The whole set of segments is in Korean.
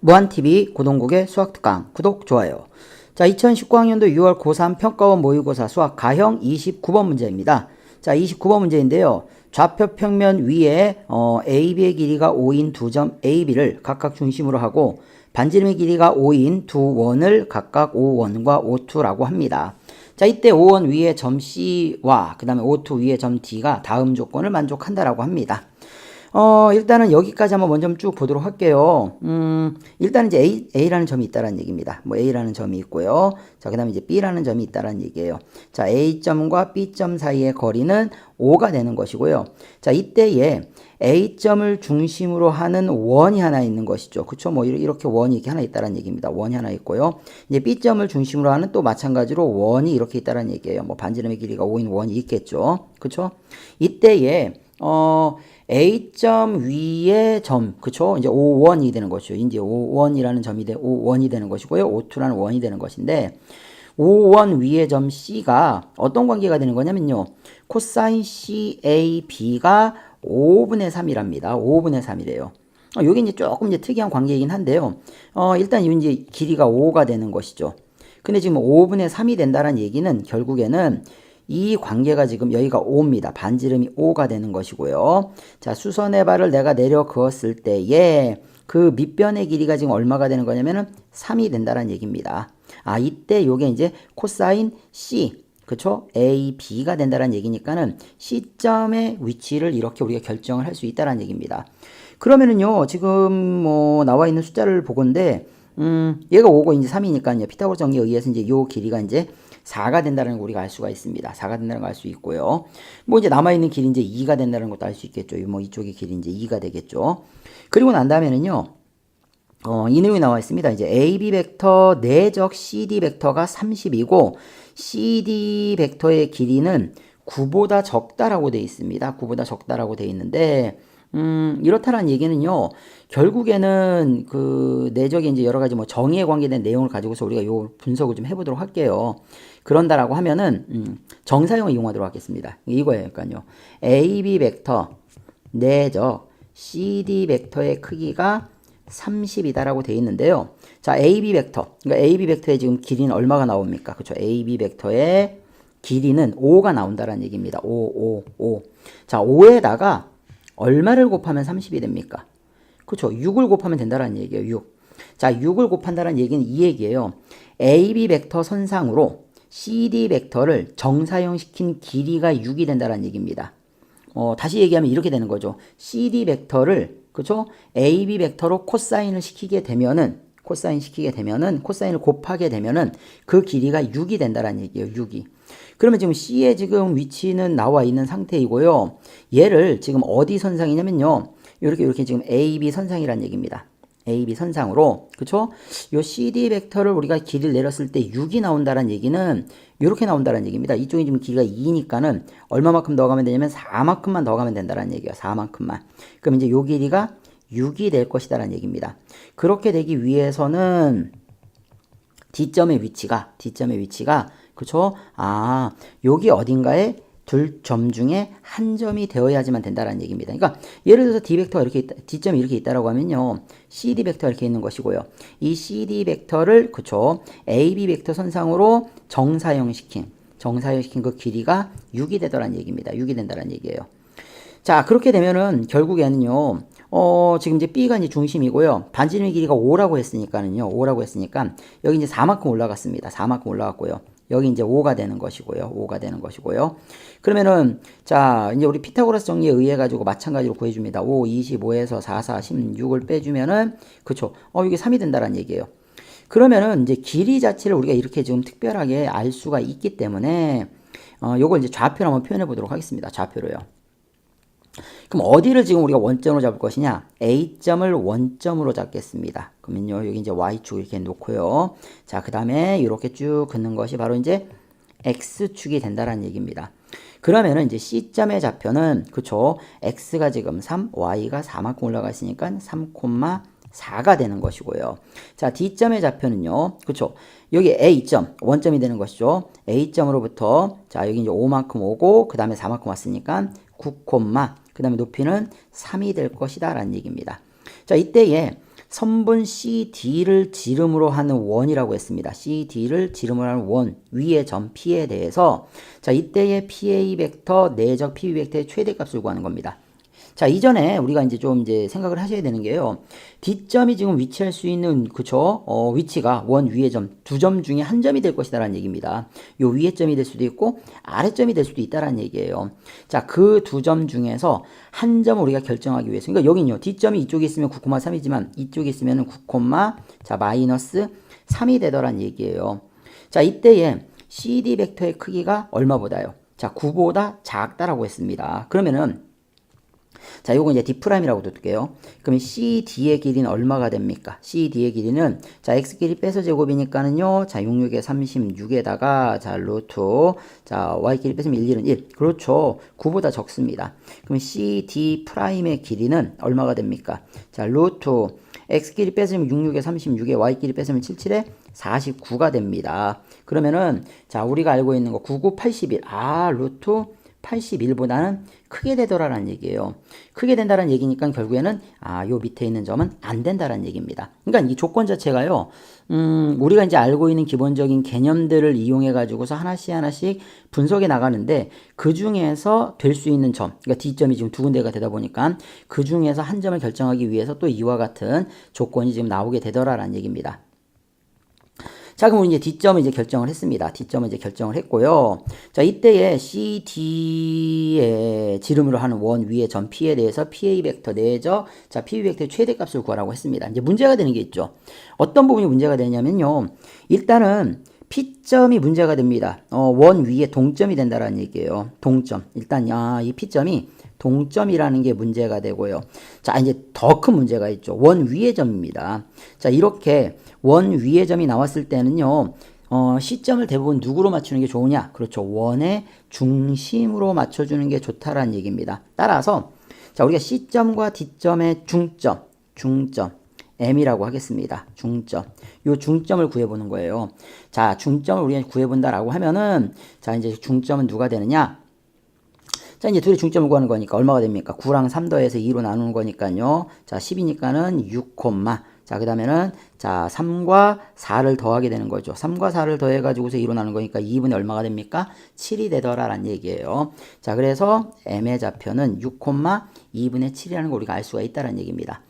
무한TV 고동국의 수학특강 구독, 좋아요. 자, 2019학년도 6월 고3 평가원 모의고사 수학 가형 29번 문제입니다. 자, 29번 문제인데요. 좌표 평면 위에 어, AB의 길이가 5인 두 점 AB를 각각 중심으로 하고 반지름의 길이가 5인 두 원을 각각 5원과 5투라고 합니다. 자, 이때 5원 위에 점 C와 그 다음에 5투 위에 점 D가 다음 조건을 만족한다라고 합니다. 어, 일단은 여기까지 한번 먼저 쭉 보도록 할게요. 음, 일단 이제 A, A라는 점이 있다라는 얘기입니다. 뭐 A라는 점이 있고요. 자, 그 다음에 이제 B라는 점이 있다라는 얘기예요. 자, A점과 B점 사이의 거리는 5가 되는 것이고요. 자, 이때에 A점을 중심으로 하는 원이 하나 있는 것이죠. 그쵸? 뭐, 이렇게 원이 이렇게 하나 있다라는 얘기입니다. 원이 하나 있고요. 이제 B점을 중심으로 하는 또 마찬가지로 원이 이렇게 있다라는 얘기예요. 뭐, 반지름의 길이가 5인 원이 있겠죠. 그쵸? 이때에, 어, A점 위에 점, 그쵸? 이제 5원이 되는 것이죠. 이제 5원이라는 점이 돼, 5원이 되는 것이고요. 5투라는 원이 되는 것인데, 5원 위에 점 C가 어떤 관계가 되는 거냐면요. 코사인 CAB가 5분의 3이랍니다. 5분의 3이래요. 어, 요게 이제 조금 이제 특이한 관계이긴 한데요. 어, 일단 이 이제 길이가 5가 되는 것이죠. 근데 지금 5분의 3이 된다는 얘기는 결국에는 이 관계가 지금 여기가 5입니다. 반지름이 5가 되는 것이고요. 자, 수선의 발을 내가 내려 그었을 때에 그 밑변의 길이가 지금 얼마가 되는 거냐면은 3이 된다는 얘기입니다. 아, 이때 요게 이제 코사인 C 그쵸? A, B가 된다는 얘기니까는 C점의 위치를 이렇게 우리가 결정을 할 수 있다는 얘기입니다. 그러면은요, 지금 뭐 나와 있는 숫자를 보건데, 음, 얘가 5고 이제 3이니까요. 피타고라스 정리에 의해서 이제 요 길이가 이제 4가 된다는 걸 우리가 알 수가 있습니다. 4가 된다는 걸 알 수 있고요. 뭐 이제 남아있는 길이 이제 2가 된다는 것도 알 수 있겠죠. 뭐 이쪽의 길이 이제 2가 되겠죠. 그리고 난 다음에는요. 어, 이 내용이 나와 있습니다. 이제 AB 벡터 내적 CD 벡터가 30이고 CD 벡터의 길이는 9보다 적다라고 되어 있습니다. 9보다 적다라고 되어 있는데 음, 이렇다는 얘기는요, 결국에는 그 내적인 이제 여러 가지 뭐 정의에 관계된 내용을 가지고서 우리가 요 분석을 좀 해보도록 할게요. 그런다라고 하면은, 음, 정사형을 이용하도록 하겠습니다. 이거예요. 그러니까요. AB 벡터, 내적, CD 벡터의 크기가 30이다라고 되어 있는데요. 자, AB 벡터. 그러니까 AB 벡터의 지금 길이는 얼마가 나옵니까? 그렇죠. AB 벡터의 길이는 5가 나온다는 얘기입니다. 5, 5, 5. 자, 5에다가 얼마를 곱하면 30이 됩니까? 그렇죠. 6을 곱하면 된다는 얘기예요. 6. 자, 6을 곱한다는 얘기는 이 얘기예요. AB 벡터 선상으로 CD 벡터를 정사형시킨 길이가 6이 된다는 얘기입니다. 어, 다시 얘기하면 이렇게 되는 거죠. CD 벡터를 그렇죠? AB 벡터로 코사인을 시키게 되면은 코사인 시키게 되면은 코사인을 곱하게 되면은 그 길이가 6이 된다는 얘기예요. 6이. 그러면 지금 C의 지금 위치는 나와 있는 상태이고요. 얘를 지금 어디 선상이냐면요. 이렇게 이렇게 지금 AB 선상이라는 얘기입니다. AB 선상으로 그쵸? 요 CD 벡터를 우리가 길이를 내렸을 때 6이 나온다는 얘기는 이렇게 나온다는 얘기입니다. 이쪽이 지금 길이가 2니까는 얼마만큼 더 가면 되냐면 4만큼만 더 가면 된다는 얘기예요. 4만큼만. 그럼 이제 요 길이가 6이 될 것이다라는 얘기입니다. 그렇게 되기 위해서는 D점의 위치가 D점의 위치가 그쵸? 아, 여기 어딘가에 둘 점 중에 한 점이 되어야지만 된다는 얘기입니다. 그러니까 예를 들어서 D 벡터가 이렇게 있다, D점이 이렇게 있다라고 하면요. CD 벡터가 이렇게 있는 것이고요. 이 CD 벡터를 그쵸? AB 벡터 선상으로 정사형시킨 정사형시킨 그 길이가 6이 되더란 얘기입니다. 6이 된다는 얘기예요. 자, 그렇게 되면은 결국에는요. 어, 지금 이제 B가 이제 중심이고요. 반지름의 길이가 5라고 했으니까는요. 5라고 했으니까 여기 이제 4만큼 올라갔습니다. 4만큼 올라갔고요. 여기 이제 5가 되는 것이고요. 5가 되는 것이고요. 그러면은 자, 이제 우리 피타고라스 정리에 의해 가지고 마찬가지로 구해 줍니다. 5, 25에서 4, 4, 16을 빼 주면은 그쵸 어, 이게 3이 된다라는 얘기예요. 그러면은 이제 길이 자체를 우리가 이렇게 지금 특별하게 알 수가 있기 때문에 어, 요걸 이제 좌표로 한번 표현해 보도록 하겠습니다. 좌표로요. 그럼 어디를 지금 우리가 원점으로 잡을 것이냐? A점을 원점으로 잡겠습니다. 그러면요, 여기 이제 Y축 이렇게 놓고요. 자, 그 다음에 이렇게 쭉 긋는 것이 바로 이제 X축이 된다는 얘기입니다. 그러면은 이제 C점의 좌표는, 그쵸? X가 지금 3, Y가 4만큼 올라가 있으니까 3,4가 되는 것이고요. 자, D점의 좌표는요, 그쵸? 여기 A점, 원점이 되는 것이죠. A점으로부터, 자, 여기 이제 5만큼 오고, 그 다음에 4만큼 왔으니까 9, 그 다음에 높이는 3이 될 것이다 라는 얘기입니다. 자 이때에 선분 CD를 지름으로 하는 원이라고 했습니다. CD를 지름으로 하는 원 위의 점 P에 대해서 자 이때의 PA 벡터 내적 PB 벡터의 최대값을 구하는 겁니다. 자, 이전에 우리가 이제 좀 이제 생각을 하셔야 되는 게요. D점이 지금 위치할 수 있는, 그쵸? 어, 위치가 원 위의 점, 두 점 중에 한 점이 될 것이다라는 얘기입니다. 요 위의 점이 될 수도 있고, 아래 점이 될 수도 있다라는 얘기예요. 자, 그 두 점 중에서 한 점을 우리가 결정하기 위해서. 그러니까 여기는요, D점이 이쪽에 있으면 9,3이지만, 이쪽에 있으면 9, 자, 마이너스 3이 되더란 얘기예요. 자, 이때에 CD 벡터의 크기가 얼마보다요? 자, 9보다 작다라고 했습니다. 그러면은, 자, 요거 이제 D'라고 둘게요. 그러면 CD의 길이는 얼마가 됩니까? CD의 길이는 자, X 길이 빼서 제곱이니까는요. 자, 66에 36에다가 자, 루트 자, Y 길이 뺐으면 1, 1은 1. 그렇죠. 9보다 적습니다. 그러면 CD'의 길이는 얼마가 됩니까? 자, 루트 X 길이 뺐으면 66에 36에 Y 길이 뺐으면 77에 49가 됩니다. 그러면은 자, 우리가 알고 있는 거 99, 81. 아, 루트 81보다는 크게 되더라라는 얘기예요. 크게 된다는 얘기니까 결국에는 아, 요 밑에 있는 점은 안 된다라는 얘기입니다. 그러니까 이 조건 자체가요. 음, 우리가 이제 알고 있는 기본적인 개념들을 이용해 가지고서 하나씩 하나씩 분석해 나가는데 그 중에서 될 수 있는 점, 그러니까 D점이 지금 두 군데가 되다 보니까 그 중에서 한 점을 결정하기 위해서 또 이와 같은 조건이 지금 나오게 되더라라는 얘기입니다. 자, 그럼 이제 D점을 이제 결정을 했습니다. D점을 이제 결정을 했고요. 자, 이때에 CD의 지름으로 하는 원 위의 점 P에 대해서 PA 벡터 내적, 자, PB 벡터의 최대값을 구하라고 했습니다. 이제 문제가 되는 게 있죠. 어떤 부분이 문제가 되냐면요. 일단은 P점이 문제가 됩니다. 어, 원 위에 동점이 된다라는 얘기예요. 동점. 일단, 아, 이 P점이 동점이라는 게 문제가 되고요. 자, 이제 더 큰 문제가 있죠. 원 위의 점입니다. 자, 이렇게 원 위의 점이 나왔을 때는요. 어, 시점을 대부분 누구로 맞추는 게 좋으냐? 그렇죠. 원의 중심으로 맞춰주는 게 좋다라는 얘기입니다. 따라서 자, 우리가 C점과 D점의 중점, 중점, M이라고 하겠습니다. 중점. 요 중점을 구해보는 거예요. 자, 중점을 우리가 구해본다라고 하면은, 자, 이제 중점은 누가 되느냐? 자, 이제 둘의 중점을 구하는 거니까 얼마가 됩니까? 9랑 3 더해서 2로 나누는 거니까요. 자, 10이니까는 6, 자, 그 다음에는, 자, 3과 4를 더하게 되는 거죠. 3과 4를 더해가지고서 2로 나누는 거니까 2분의 얼마가 됩니까? 7이 되더라라는 얘기예요. 자, 그래서 M의 좌표는 6, 2분의 7이라는 걸 우리가 알 수가 있다는 얘기입니다.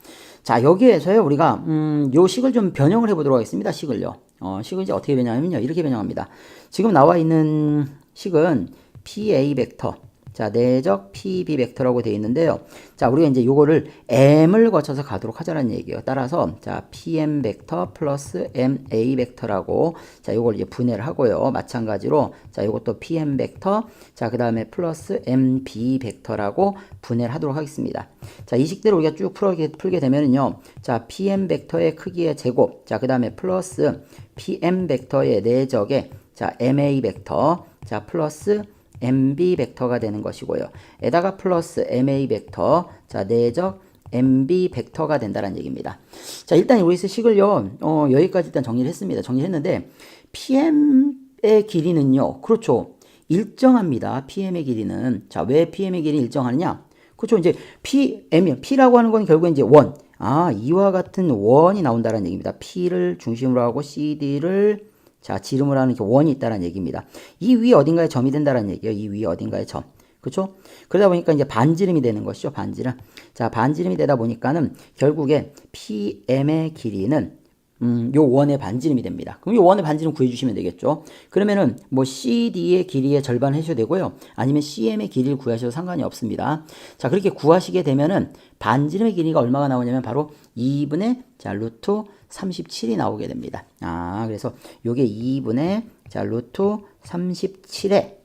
자, 여기에서요, 우리가, 음, 요 식을 좀 변형을 해보도록 하겠습니다. 식을요. 어, 식을 이제 어떻게 변형하면요. 이렇게 변형합니다. 지금 나와 있는 식은 PA 벡터. 자, 내적 PB 벡터라고 되어 있는데요. 자, 우리가 이제 요거를 M을 거쳐서 가도록 하자는 얘기예요. 따라서 자, PM 벡터 플러스 MA 벡터라고 자, 요걸 이제 분해를 하고요. 마찬가지로 자, 요것도 PM 벡터 자, 그다음에 플러스 MB 벡터라고 분해를 하도록 하겠습니다. 자, 이 식대로 우리가 쭉 풀게, 풀게 되면은요. 자, PM 벡터의 크기의 제곱. 자, 그다음에 플러스 PM 벡터의 내적의 자, MA 벡터. 자, 플러스 MB 벡터가 되는 것이고요. 에다가 플러스 MA 벡터, 자, 내적 MB 벡터가 된다는 얘기입니다. 자, 일단 여기서 식을요, 어, 여기까지 일단 정리를 했습니다. 정리를 했는데, PM의 길이는요, 그렇죠. 일정합니다. PM의 길이는. 자, 왜 PM의 길이 일정하느냐? 그렇죠. 이제 PM, P라고 하는 건 결국엔 이제 원. 아, 이와 같은 원이 나온다는 얘기입니다. P를 중심으로 하고 CD를 자, 지름을 하는 원이 있다는 얘기입니다. 이 위 어딘가에 점이 된다는 얘기예요. 이 위 어딘가에 점. 그렇죠? 그러다 보니까 이제 반지름이 되는 것이죠. 반지름. 자, 반지름이 되다 보니까는 결국에 PM의 길이는 음, 요 원의 반지름이 됩니다. 그럼 요 원의 반지름 구해주시면 되겠죠. 그러면은 뭐 CD의 길이의 절반 해셔도 되고요. 아니면 CM의 길이를 구하셔도 상관이 없습니다. 자, 그렇게 구하시게 되면은 반지름의 길이가 얼마가 나오냐면 바로 2분의 자, 루트 37이 나오게 됩니다. 아, 그래서 요게 2분의 자, 루트 37의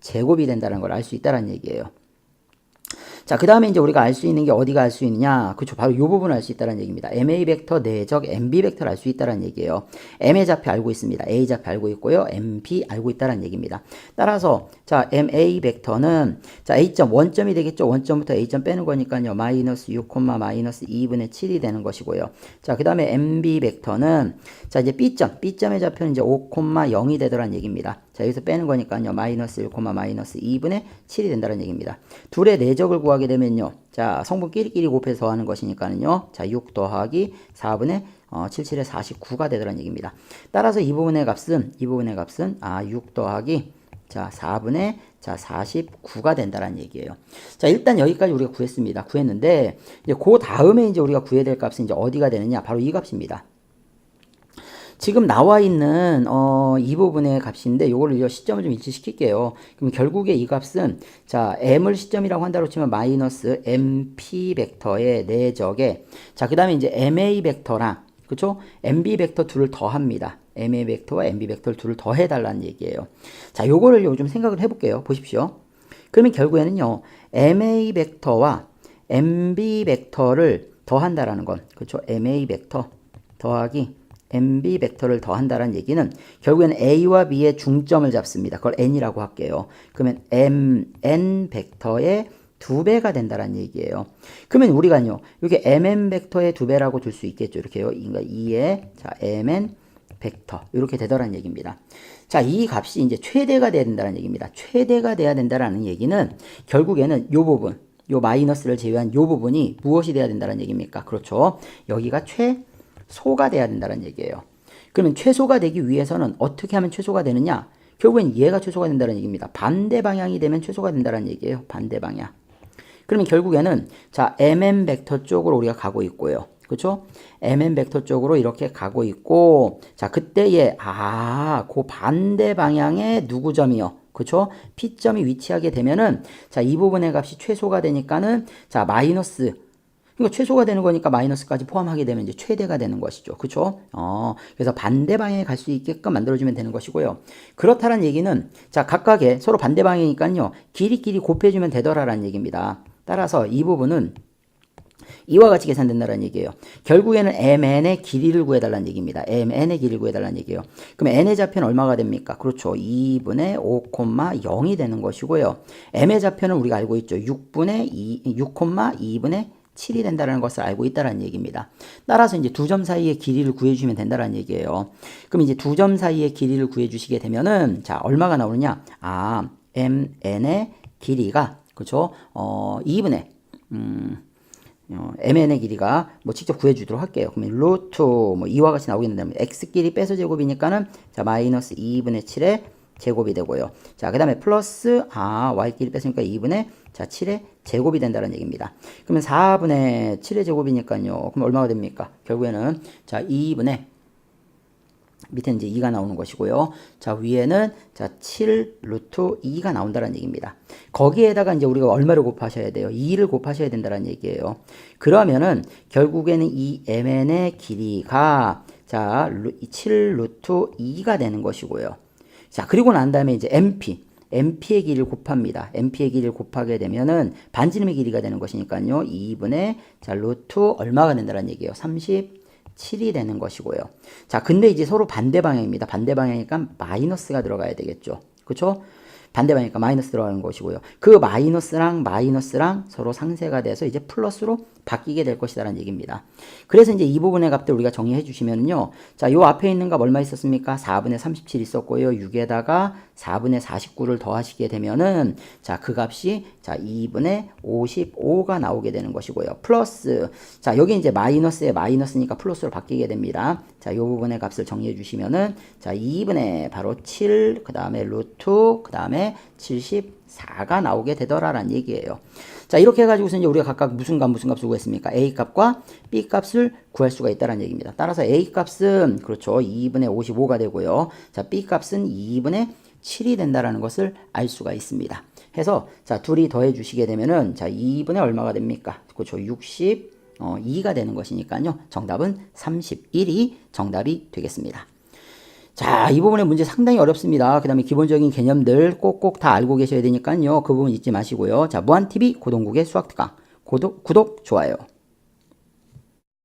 제곱이 된다는 걸 알 수 있다는 얘기예요. 자, 그 다음에 이제 우리가 알 수 있는 게 어디가 알 수 있느냐? 그쵸. 바로 이 부분을 알 수 있다는 얘기입니다. MA 벡터 내적 MB 벡터를 알 수 있다는 얘기예요. M의 좌표 알고 있습니다. A 좌표 알고 있고요. MB 알고 있다는 얘기입니다. 따라서, 자, MA 벡터는, 자, A점, 원점이 되겠죠. 원점부터 A점 빼는 거니까요. 마이너스 6, 마이너스 2분의 7이 되는 것이고요. 자, 그 다음에 MB 벡터는, 자, 이제 B점, B점의 좌표는 이제 5, 0이 되더란 얘기입니다. 자, 여기서 빼는 거니까요. 마이너스 1, 마이너스 2분의 7이 된다는 얘기입니다. 둘의 내적을 구하게 되면요. 자, 성분 끼리끼리 곱해서 더하는 것이니까요. 자, 6 더하기 4분의 어, 77에 49가 되더라는 얘기입니다. 따라서 이 부분의 값은, 이 부분의 값은, 아, 6 더하기, 자, 4분의, 자, 49가 된다는 얘기예요. 자, 일단 여기까지 우리가 구했습니다. 구했는데, 이제 그 다음에 이제 우리가 구해야 될 값은 이제 어디가 되느냐? 바로 이 값입니다. 지금 나와 있는 어, 이 부분의 값인데 요거를 시점을 좀 일치시킬게요. 그럼 결국에 이 값은 자 m을 시점이라고 한다고 치면 마이너스 mp 벡터의 내적에 자 그 다음에 이제 ma 벡터랑 그쵸? mb 벡터 둘을 더합니다. ma 벡터와 mb 벡터 둘을 더해 달라는 얘기예요. 자 요거를 요즘 생각을 해볼게요. 보십시오. 그러면 결국에는요 ma 벡터와 mb 벡터를 더한다라는 건 그쵸? ma 벡터 더하기 MB 벡터를 더한다는 얘기는 결국에는 A와 B의 중점을 잡습니다. 그걸 N이라고 할게요. 그러면 M, N 벡터의 두 배가 된다는 얘기예요. 그러면 우리가요, 이렇게 MN 벡터의 두 배라고 둘수 있겠죠. 이렇게요. 그러니까 2의, 자, MN 벡터. 이렇게 되더라는 얘기입니다. 자, 이 값이 이제 최대가 돼야 된다는 얘기입니다. 최대가 돼야 된다는 얘기는 결국에는 요 부분, 요 마이너스를 제외한 요 부분이 무엇이 돼야 된다는 얘기입니까? 그렇죠. 여기가 최, 소가 돼야 된다는 얘기예요. 그러면 최소가 되기 위해서는 어떻게 하면 최소가 되느냐? 결국엔 얘가 최소가 된다는 얘기입니다. 반대 방향이 되면 최소가 된다는 얘기예요. 반대 방향. 그러면 결국에는 자 mm 벡터 쪽으로 우리가 가고 있고요. 그렇죠? mm 벡터 쪽으로 이렇게 가고 있고 자 그때에 아그 반대 방향의 누구 점이요? 그렇죠? P점이 위치하게 되면은 자 이 부분의 값이 최소가 되니까는 자 마이너스 그러니까 최소가 되는 거니까 마이너스까지 포함하게 되면 이제 최대가 되는 것이죠. 그렇죠? 어, 그래서 반대 방향에 갈 수 있게끔 만들어주면 되는 것이고요. 그렇다는 얘기는 자 각각의 서로 반대 방향이니까요. 길이끼리 곱해주면 되더라라는 얘기입니다. 따라서 이 부분은 이와 같이 계산된다는 얘기예요. 결국에는 mn의 길이를 구해달라는 얘기입니다. mn의 길이를 구해달라는 얘기예요. 그럼 n의 좌표는 얼마가 됩니까? 그렇죠. 2분의 5,0이 되는 것이고요. m의 좌표는 우리가 알고 있죠. 6분의 2, 6,2분의 7이 된다는 것을 알고 있다는 얘기입니다. 따라서 이제 두 점 사이의 길이를 구해주시면 된다는 얘기예요. 그럼 이제 두 점 사이의 길이를 구해주시게 되면은 자 얼마가 나오느냐? 아 mn의 길이가 그렇죠? 어 2분의 음, 어, mn의 길이가 뭐 직접 구해주도록 할게요. 그러면 루트 뭐 이와 같이 나오겠는데 x 길이 빼서 제곱이니까는 자 마이너스 2분의 7의 제곱이 되고요. 자, 그 다음에 플러스, 아, y끼리 뺐으니까 2분의, 자, 7의 제곱이 된다는 얘기입니다. 그러면 4분의 7의 제곱이니까요. 그럼 얼마가 됩니까? 결국에는, 자, 2분의, 밑에 이제 2가 나오는 것이고요. 자, 위에는, 자, 7 루트 2가 나온다는 얘기입니다. 거기에다가 이제 우리가 얼마를 곱하셔야 돼요? 2를 곱하셔야 된다는 얘기예요. 그러면은, 결국에는 이 mn의 길이가, 자, 7 루트 2가 되는 것이고요. 자, 그리고 난 다음에 이제 MP. MP의 길이를 곱합니다. MP의 길이를 곱하게 되면은 반지름의 길이가 되는 것이니까요. 2분의 자, 루트 얼마가 된다는 얘기예요. 37이 되는 것이고요. 자, 근데 이제 서로 반대 방향입니다. 반대 방향이니까 마이너스가 들어가야 되겠죠. 그렇죠? 반대 방향이니까 마이너스 들어가는 것이고요. 그 마이너스랑 마이너스랑 서로 상쇄가 돼서 이제 플러스로 바뀌게 될 것이다라는 얘기입니다. 그래서 이제 이 부분의 값들 우리가 정리해 주시면요. 자, 요 앞에 있는 값 얼마 있었습니까? 4분의 37 있었고요. 6에다가 4분의 49를 더하시게 되면은 자, 그 값이 자, 2분의 55가 나오게 되는 것이고요. 플러스 자, 여기 이제 마이너스에 마이너스니까 플러스로 바뀌게 됩니다. 자, 요 부분의 값을 정리해 주시면은 자, 2분의 바로 7, 그다음에 루트, 그다음에 74가 나오게 되더라라는 얘기예요. 자, 이렇게 해가지고서 이제 우리가 각각 무슨 값, 무슨 값을 구했습니까? A 값과 B 값을 구할 수가 있다는 얘기입니다. 따라서 A 값은, 그렇죠. 2분의 55가 되고요. 자, B 값은 2분의 7이 된다라는 것을 알 수가 있습니다. 해서, 자, 둘이 더해 주시게 되면은, 자, 2분의 얼마가 됩니까? 그렇죠. 60, 어, 2가 되는 것이니까요. 정답은 31이 정답이 되겠습니다. 자, 이 부분의 문제 상당히 어렵습니다. 그 다음에 기본적인 개념들 꼭꼭 다 알고 계셔야 되니까요. 그 부분 잊지 마시고요. 자, 무한TV 고동국의 수학특강. 구독, 구독, 좋아요.